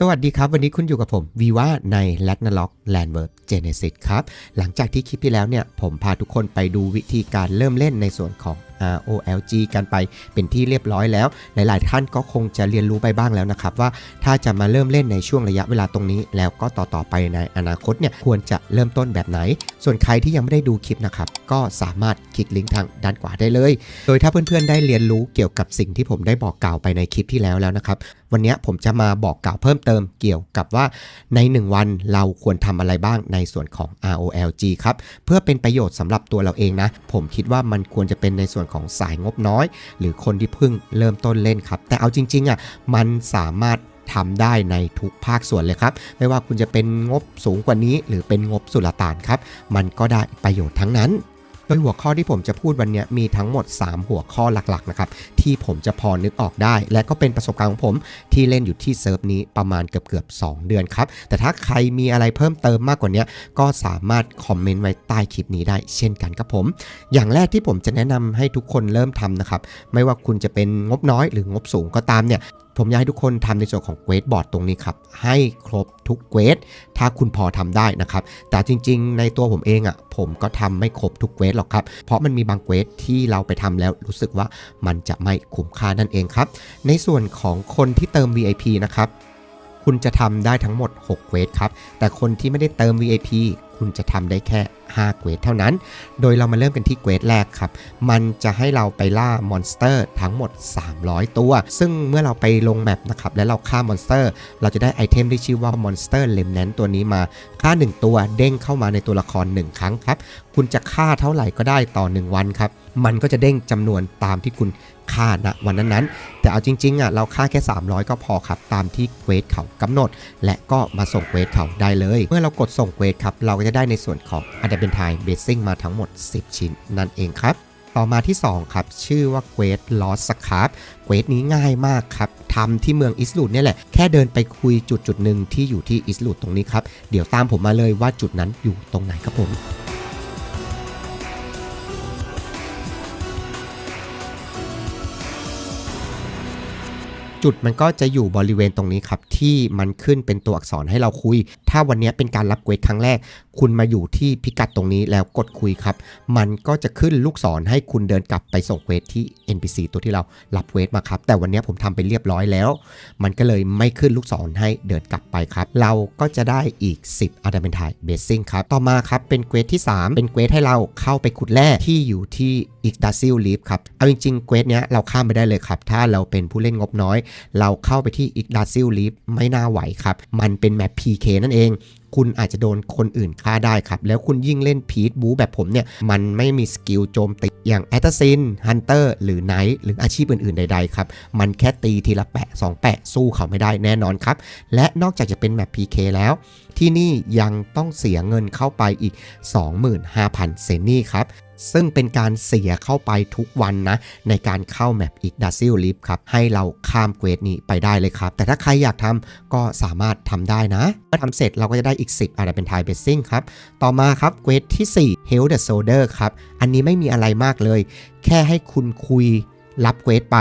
สวัสดีครับ วันนี้คุณอยู่กับผมวีว่าใน l a g n a l o g Landward Genesis ครับ หลังจากที่คลิปที่แล้วเนี่ย ผมพาทุกคนไปดูวิธีการเริ่มเล่นในส่วนของ ROLG กันไปเป็นที่เรียบร้อยแล้ว หลาย ๆ ท่านก็คงจะเรียนรู้ไปบ้างแล้วนะครับ ว่าถ้าจะมาเริ่มเล่นในช่วงระยะเวลาตรงนี้ แล้วก็ต่อ ๆ ไปในอนาคตเนี่ยควรจะเริ่มต้นแบบไหน ส่วนใครที่ยังไม่ได้ดูคลิปนะครับก็สามารถคลิกลิงก์ทางด้านขวาได้เลย โดยถ้าเพื่อน ๆ ได้เรียนรู้เกี่ยวกับสิ่งที่ผมได้บอกกล่าวไปในคลิปที่แล้วแล้วนะครับวันนี้ผมจะมาบอกกล่าวเพิ่มเติมเกี่ยวกับว่าใน 1 วันเราควรทำอะไรบ้างในส่วนของ ROLG ครับเพื่อเป็นประโยชน์สำหรับตัวเราเองนะผมคิดว่ามันควรจะเป็นในส่วนของสายงบน้อย หรือคนที่เพิ่งเริ่มต้นเล่นครับ แต่เอาจริงๆอะมันสามารถทำได้ในทุกภาคส่วนเลยครับ ไม่ว่าคุณจะเป็นงบสูงกว่านี้ หรือเป็นงบสุลต่านครับ มันก็ได้ประโยชน์ทั้งนั้น โดยหัวข้อที่ผมจะพูดวันนี้มีทั้งหมด 3 หัวข้อหลักๆนะครับที่ผมจะพอนึกออกได้ และก็เป็นประสบการณ์ของผมที่เล่นอยู่ที่เซิร์ฟนี้ประมาณเกือบเกือบๆ2เดือนครับ แต่ถ้าใครมีอะไรเพิ่มเติมมากกว่านี้ก็สามารถคอมเมนต์ไว้ใต้คลิปนี้ได้เช่นกันครับผม อย่างแรกที่ผมจะแนะนำให้ทุกคนเริ่มทำนะครับไม่ว่าคุณจะเป็นงบน้อยหรืองบสูงก็ตามเนี่ย ผมอยากให้ทุกคนทำในส่วนของเกรดบอร์ดตรงนี้ครับ ให้ครบทุกเกรดถ้าคุณพอทำได้นะครับ แต่จริงๆ ในตัวผมเองอะ่ะ ผมก็ทำไม่ครบทุกเกรดหรอกครับ เพราะมันมีบางเกรดที่เราไปทำแล้วรู้สึกว่ามันจะไม่คุ้มค่านั่นเองครับ ในส่วนของคนที่เติม VIP นะครับคุณจะทำได้ทั้งหมด 6เกรดครับ แต่คนที่ไม่ได้เติม VIP คุณจะทำได้แค่ 5เกรดเท่านั้น โดยเรามาเริ่มกันที่เกรดแรกครับ มันจะให้เราไปล่ามอนสเตอร์ทั้งหมด 300 ตัว ซึ่งเมื่อเราไปลงแมปนะครับ และเราฆ่ามอนสเตอร์ เราจะได้ไอเทมที่ชื่อว่ามอนสเตอร์เลมแนนตัวนี้มาค่า 1 ตัวเด้งเข้ามาในตัวละคร 1 ครั้งครับ คุณจะฆ่าเท่าไหร่ก็ได้ต่อ 1 วันครับ มันก็จะเด้งจำนวนตามที่คุณ ฆ่าณวันนั้นๆ แต่เอาจริงๆอะเราฆ่าแค่ 300 ก็พอครับ ตามที่เควสเขากำหนด และก็มาส่งเควสเขาได้เลย เมื่อเรากดส่งเควสครับ เราก็จะได้ในส่วนของอันเดอร์เบนไทเบสซิ่งมาทั้งหมด 10 ชิ้นนั่นเองครับต่อมาที่ 2 ครับ ชื่อว่าเควสลอสสครับเควสนี้ง่ายมากครับทำที่เมืองอิสลูดเนี่ยแหละ แค่เดินไปคุยจุดจุดหนึ่งที่อยู่ที่อิสลูดตรงนี้ครับ เดี๋ยวตามผมมาเลยว่าจุดนั้นอยู่ตรงไหนครับผม จุดมันก็จะอยู่บริเวณตรงนี้ครับที่มันขึ้นเป็นตัวอักษรให้เราคุยถ้าวันนี้เป็นการรับเควสครั้งแรก คุณมาอยู่ที่พิกัดตรงนี้แล้วกดคุยครับ มันก็จะขึ้นลูกศรให้คุณเดินกลับไปส่งเควสที่ NPC ตัวที่เรารับเควสมาครับ แต่วันนี้ผมทำไปเรียบร้อยแล้ว มันก็เลยไม่ขึ้นลูกศรให้เดินกลับไปครับ เราก็จะได้อีก 10 a d a m a n t i b a s i n g ครับ ต่อมาครับเป็นเควสที่ 3 เป็นเควสให้เราเข้าไปขุดแร่ที่อยู่ที่อีกดาซิลลีฟครับ เอาจริงๆเควสเนี้ยเราข้ามไปได้เลยครับ ถ้าเราเป็นผู้เล่นงบน้อย เราเข้าไปที่อีกดาซิลลีฟไม่น่าไหวครับ มันเป็นแมป PK นั่นเองเองคุณอาจจะโดนคนอื่นฆ่าได้ครับ แล้วคุณยิ่งเล่นพีทบูแบบผมเนี่ย มันไม่มีสกิลโจมตี อย่างแอตตาซินฮันเตอร์หรือไนท์หรืออาชีพอื่น ๆ ใด ๆ ครับ มันแค่ตีทีละแปะ2แปะสู้เขาไม่ได้แน่นอนครับ และนอกจากจะเป็นแมป PK แล้ว ที่นี่ยังต้องเสียเงินเข้าไปอีก 25,000 เซนนี่ครับซึ่งเป็นการเสียเข้าไปทุกวันนะ ในการเข้าแมปอีกดัซซิลลิฟครับ ให้เราข้ามเควสนี้ไปได้เลยครับ แต่ถ้าใครอยากทำก็สามารถทำได้นะเมื่อทำเสร็จเราก็จะได้อีก 10อะไรเป็นไทเบสซิ่งครับ ต่อมาครับเกรดที่ 4 Heal the Solder ครับ อันนี้ไม่มีอะไรมากเลย แค่ให้คุณคุยรับเกรดไป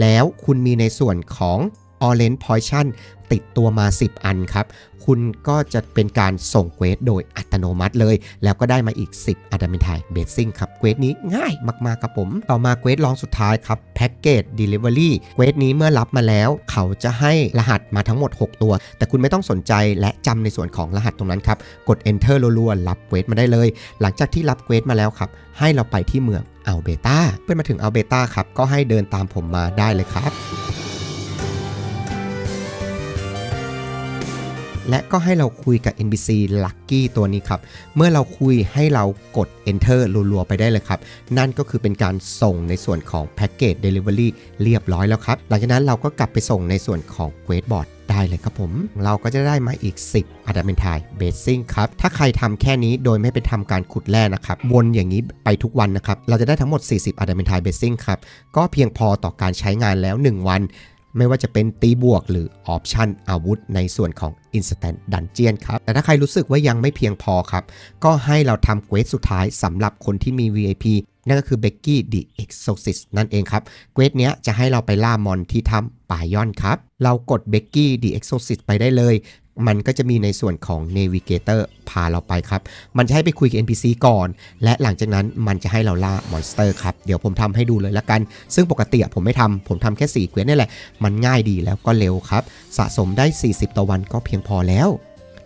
แล้วคุณมีในส่วนของ Orange Poison ติดตัวมา 10 อันครับ คุณก็จะเป็นการส่งเควสโดยอัตโนมัติเลย แล้วก็ได้มาอีก 10 a d a m a n t i b a s i n g ครับ เควสนี้ง่ายมาก ๆ ครับผม ต่อมาเควสรองสุดท้ายครับ Package Delivery เควสนี้เมื่อรับมาแล้ว เขาจะให้รหัสมาทั้งหมด 6 ตัว แต่คุณไม่ต้องสนใจและจำในส่วนของรหัสตรงนั้นครับ กด Enter รัวๆรับเควสมาได้เลย หลังจากที่รับเควสมาแล้วครับ ให้เราไปที่เมืองอัลเบต้าเพื่อมาถึงอัลเบต้าครับก็ให้เดินตามผมมาได้เลยครับ และก็ให้เราคุยกับ NPC Lucky ตัวนี้ครับ เมื่อเราคุยให้เรากด Enter รัวๆ ไปได้เลยครับ นั่นก็คือเป็นการส่งในส่วนของ Package Delivery เรียบร้อยแล้วครับ หลังจากนั้นเราก็กลับไปส่งในส่วนของ Quest Board ได้เลยครับผม เราก็จะได้มาอีก 10 a d a m a n t i b a s i n g ครับ ถ้าใครทำแค่นี้โดยไม่ไปทำการขุดแร่นะครับ วนอย่างนี้ไปทุกวันนะครับ เราจะได้ทั้งหมด 40 a d a m a n t i b a s i n g ครับ ก็เพียงพอต่อการใช้งานแล้ว 1 วัน ไม่ว่าจะเป็นตีบวกหรือออปชันอาวุธในส่วนของ Instant Dungeon ครับ แต่ถ้าใครรู้สึกว่ายังไม่เพียงพอครับ ก็ให้เราทำเควสสุดท้ายสำหรับคนที่มี VIP นั่นก็คือเบกกี้ดีเอ็กโซซิสนั่นเองครับ เควสเนี้ยจะให้เราไปล่ามอนที่ถ้ำป่ายอนครับ เรากดเบกกี้ดีเอ็กโซซิสไปได้เลย มันก็จะมีในส่วนของ Navigator พาเราไปครับ มันจะให้ไปคุยกับ NPC ก่อน และหลังจากนั้นมันจะให้เราล่ามอนสเตอร์ครับ เดี๋ยวผมทำให้ดูเลยละกัน ซึ่งปกติผมไม่ทำ ผมทำแค่4เควสนี่แหละ มันง่ายดีแล้วก็เร็วครับ สะสมได้ 40ต่อวันก็เพียงพอแล้ว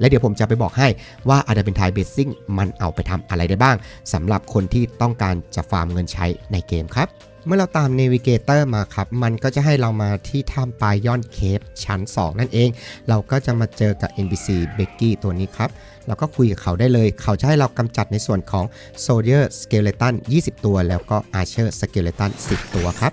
และเดี๋ยวผมจะไปบอกให้ว่า a d a p e n t i เบสซิ่งมันเอาไปทำอะไรได้บ้างสำหรับคนที่ต้องการจะฟาร์มเงินใช้ในเกมครับเมื่อเราตาม Navigator มาครับ มันก็จะให้เรามาที่ถ้ำปลายย่อนเคปชั้น 2 นั่นเอง เราก็จะมาเจอกับ NPC เบกกี้ตัวนี้ครับ เราก็คุยกับเขาได้เลย เขาจะให้เรากำจัดในส่วนของ Soldier Skeleton 20 ตัว แล้วก็ Archer Skeleton 10 ตัวครับ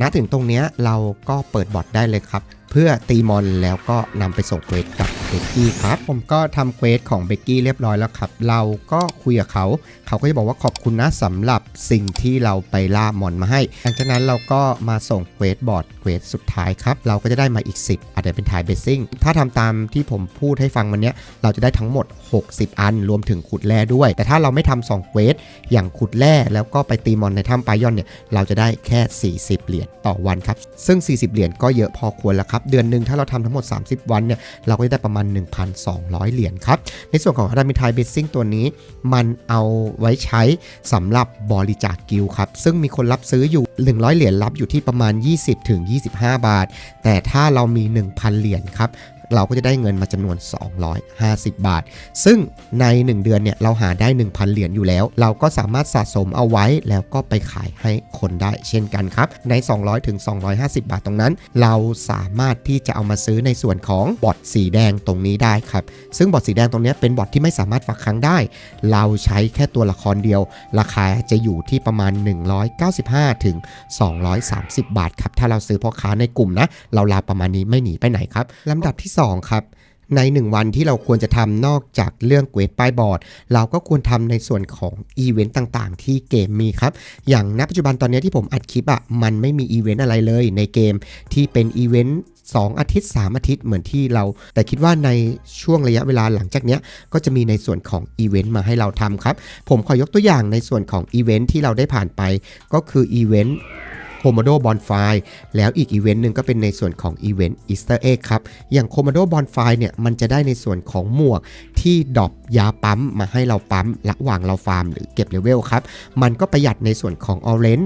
ณ ถึงตรงนี้เราก็เปิดบอทได้เลยครับ เพื่อตีมอนแล้วก็นำไปส่งเควสกับเบกกี้ครับ ผมก็ทำเควสของเบกกี้เรียบร้อยแล้วครับ เราก็คุยกับเขา เขาก็จะบอกว่าขอบคุณนะสำหรับสิ่งที่เราไปล่ามอนมาให้ หลังจากนั้นเราก็มาส่งเควสบอร์ดเควสสุดท้ายครับ เราก็จะได้มาอีก 10 อาจจะเป็นถ่ายเบสซิ่ง ถ้าทำตามที่ผมพูดให้ฟังวันเนี้ยเราจะได้ทั้งหมด 60 อันรวมถึงขุดแร่ด้วย แต่ถ้าเราไม่ทำสองเควสอย่างขุดแร่แล้วก็ไปตีมอนในถ้ำปายอนเนี่ยเราจะได้แค่ 40 เหรียญต่อวันครับ ซึ่ง 40 เหรียญก็เยอะพอควรแล้วครับเดือนหนึ่งถ้าเราทำทั้งหมด 30 วันเนี่ยเราก็จะได้ประมาณ 1,200 เหรียญครับ ในส่วนของอารามิทายเบสซิ่งตัวนี้ มันเอาไว้ใช้สำหรับบริจาคกิลครับ ซึ่งมีคนรับซื้ออยู่ 100 เหรียญรับอยู่ที่ประมาณ 20-25 บาท แต่ถ้าเรามี 1,000 เหรียญครับ เราก็จะได้เงินมาจำนวน 250 บาท ซึ่งใน 1 เดือนเนี่ยเราหาได้ 1,000 เหรียญอยู่แล้ว เราก็สามารถสะสมเอาไว้แล้วก็ไปขายให้คนได้เช่นกันครับ ใน 200ถึง250 บาทตรงนั้น เราสามารถที่จะเอามาซื้อในส่วนของบอทสีแดงตรงนี้ได้ครับ ซึ่งบอทสีแดงตรงนี้เป็นบอทที่ไม่สามารถฝากค้างได้ เราใช้แค่ตัวละครเดียว ราคาจะอยู่ที่ประมาณ 195ถึง230 บาทครับถ้าเราซื้อพ่อค้าในกลุ่มนะเราลาประมาณนี้ไม่หนีไปไหนครับลำดับที่2 ครับ ใน 1 วันที่เราควรจะทำนอกจากเรื่องเกวดป้ายบอร์ด เราก็ควรทำในส่วนของอีเวนต์ต่างๆ ที่เกมมีครับ อย่างณปัจจุบันตอนนี้ที่ผมอัดคลิปอะ่ะมันไม่มีอีเวนต์อะไรเลยในเกมที่เป็นอีเวนต์2อาทิตย์ 3 อาทิตย์เหมือนที่เรา แต่คิดว่าในช่วงระยะเวลาหลังจากนี้ก็จะมีในส่วนของอีเวนต์มาให้เราทำครับ ผมขอยกตัวอย่างในส่วนของอีเวนต์ที่เราได้ผ่านไป ก็คืออีเวนต์ โคโมโดบอนไฟแล้วอีกอีเวนต์หนึ่งก็เป็นในส่วนของอีเวนต์อีสเตอร์เอ็กครับ อย่างโคโมโดบอนไฟเนี่ยมันจะได้ในส่วนของหมวกที่ดรอปยาปั๊มมาให้เราปั๊มระหว่างเราฟาร์มหรือเก็บเลเวลครับ มันก็ประหยัดในส่วนของออเรน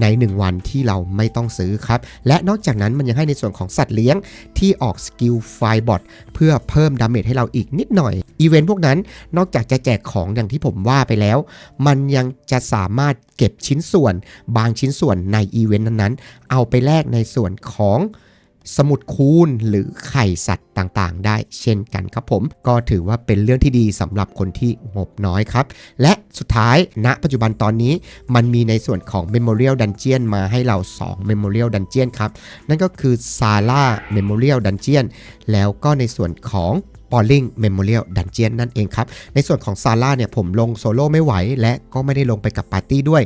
ใน 1 วันที่เราไม่ต้องซื้อครับ และนอกจากนั้นมันยังให้ในส่วนของสัตว์เลี้ยงที่ออกสกิลไฟบอทเพื่อเพิ่มดาเมจให้เราอีกนิดหน่อยอีเวนต์พวกนั้นนอกจากจะแจกของอย่างที่ผมว่าไปแล้ว มันยังจะสามารถเก็บชิ้นส่วน บางชิ้นส่วนในอีเวนต์นั้นๆ เอาไปแลกในส่วนของสมุดคูณหรือไข่สัตว์ต่างๆ ได้เช่นกันครับผม ก็ถือว่าเป็นเรื่องที่ดีสำหรับคนที่งบน้อยครับ และสุดท้ายณปัจจุบันตอนนี้มันมีในส่วนของ Memorial Dungeon มาให้เรา 2 Memorial Dungeon ครับ นั่นก็คือ Sala Memorial Dungeon แล้วก็ในส่วนของ p o l i n g Memorial Dungeon นั่นเองครับ ในส่วนของซาร่าเนี่ยผมลงโซโล่ไม่ไหว และก็ไม่ได้ลงไปกับปาร์ตี้ด้วย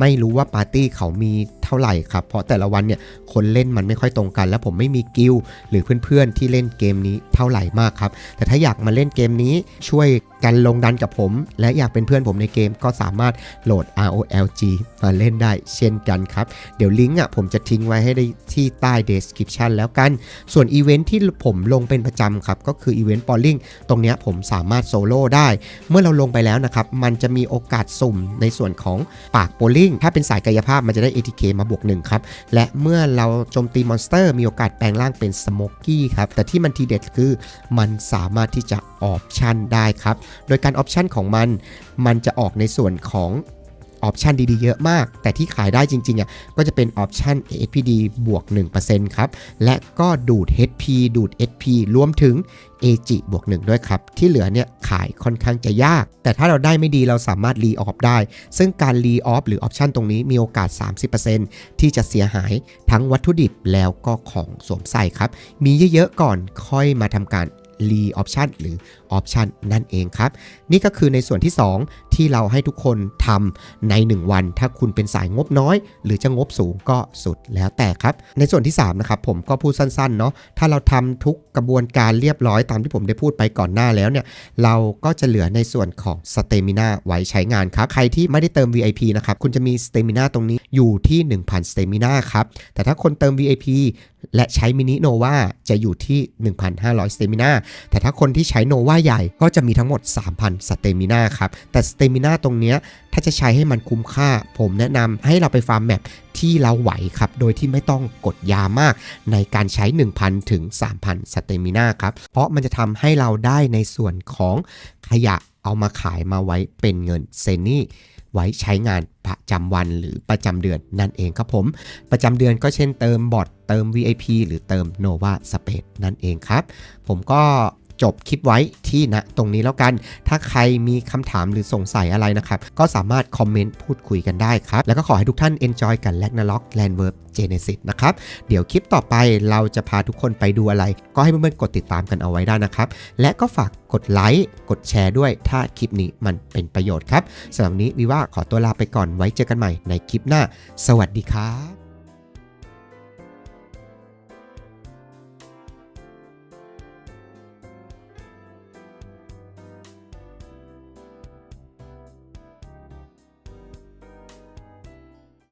ไม่รู้ว่าปาร์ตี้เขามีเท่าไหร่ครับ เพราะแต่ละวันเนี่ยคนเล่นมันไม่ค่อยตรงกัน และผมไม่มีกิลหรือเพื่อนๆที่เล่นเกมนี้เท่าไหร่มากครับ แต่ถ้าอยากมาเล่นเกมนี้ช่วยกันลงดันกับผม และอยากเป็นเพื่อนผมในเกมก็สามารถโหลด ROLG มาเล่นได้เช่นกันครับ เดี๋ยวลิงก์อะผมจะทิ้งไว้ให้ได้ที่ใต้ description แล้วกัน ส่วนอีเวนท์ที่ผมลงเป็นประจำครับก็คืออีเวนต์ Polling ตรงนี้ผมสามารถโซโล่ได้ เมื่อเราลงไปแล้วนะครับ มันจะมีโอกาสสุ่มในส่วนของปากโ o ลิงถ้าเป็นสายกายภาพมันจะได้ ATK มาบวกหนึ่งครับ และเมื่อเราโจมตีมอนสเตอร์ มีโอกาสแปลงร่างเป็นสโมกกี้ครับ แต่ที่มันทีเด็ดคือมันสามารถที่จะออปชันได้ครับ โดยการออปชันของมัน มันจะออกในส่วนของ ออปชันดีๆเยอะมาก แต่ที่ขายได้จริงๆอะก็จะเป็นออปชัน APD บวก 1%ครับ และก็ดูด HP ดูด SP รวมถึง AG บวก 1 ด้วยครับ ที่เหลือเนี่ยขายค่อนข้างจะยาก แต่ถ้าเราได้ไม่ดีเราสามารถรีออฟได้ ซึ่งการรีออฟหรือออปชันตรงนี้มีโอกาส 30%ที่จะเสียหายทั้งวัตถุดิบแล้วก็ของสวมใส่ครับ มีเยอะๆก่อนค่อยมาทำการ รีออปชันหรือออปชันนั่นเองครับ นี่ก็คือในส่วนที่2ที่ที่เราให้ทุกคนทำใน 1 วัน ถ้าคุณเป็นสายงบน้อย หรือจะงบสูงก็สุดแล้วแต่ครับ ในส่วนที่ 3 นะครับ ผมก็พูดสั้นๆเนาะถ้าเราทำทุกกระบวนการเรียบร้อยตามที่ผมได้พูดไปก่อนหน้าแล้วเนี่ยเราก็จะเหลือในส่วนของสเตมินาไว้ใช้งานครับ ใครที่ไม่ได้เติม VIP นะครับคุณจะมีสเตมินาตรงนี้อยู่ที่ 1,000สเตมินาครับแต่ถ้าคนเติม VIP และใช้มินิโนวาจะอยู่ที่ 1,500 สเตมินาแต่ถ้าคนที่ใช้โนวาใหญ่ก็จะมีทั้งหมด 3,000 สเตมินาครับ แต่สเตมินาตรงเนี้ยถ้าจะใช้ให้มันคุ้มค่า ผมแนะนำให้เราไปฟาร์มแมปที่เราไหวครับ โดยที่ไม่ต้องกดยามากในการใช้ 1,000 ถึง 3,000 สเตมินาครับ เพราะมันจะทำให้เราได้ในส่วนของขยะเอามาขายมาไว้เป็นเงินเซนนี่ ไว้ใช้งานประจำวันหรือประจำเดือนนั่นเองครับผม ประจำเดือนก็เช่นเติมบอทเติม VIP หรือเติม Nova Space นั่นเองครับ ผมก็ จบคลิปไว้ที่ณตรงนี้แล้วกัน ถ้าใครมีคำถามหรือสงสัยอะไรนะครับ ก็สามารถคอมเมนต์พูดคุยกันได้ครับ แล้วก็ขอให้ทุกท่าน enjoy กัน l a g n a l o g Landverb Genesis นะครับ เดี๋ยวคลิปต่อไปเราจะพาทุกคนไปดูอะไร ก็ให้เพื่อนๆกดติดตามกันเอาไว้ได้นะครับ และก็ฝากกดไลค์กดแชร์ด้วยถ้าคลิปนี้มันเป็นประโยชน์ครับสำหรับนนี้วิว่าขอตัวลาไปก่อนไว้เจอกันใหม่ในคลิปหน้า สวัสดีครับ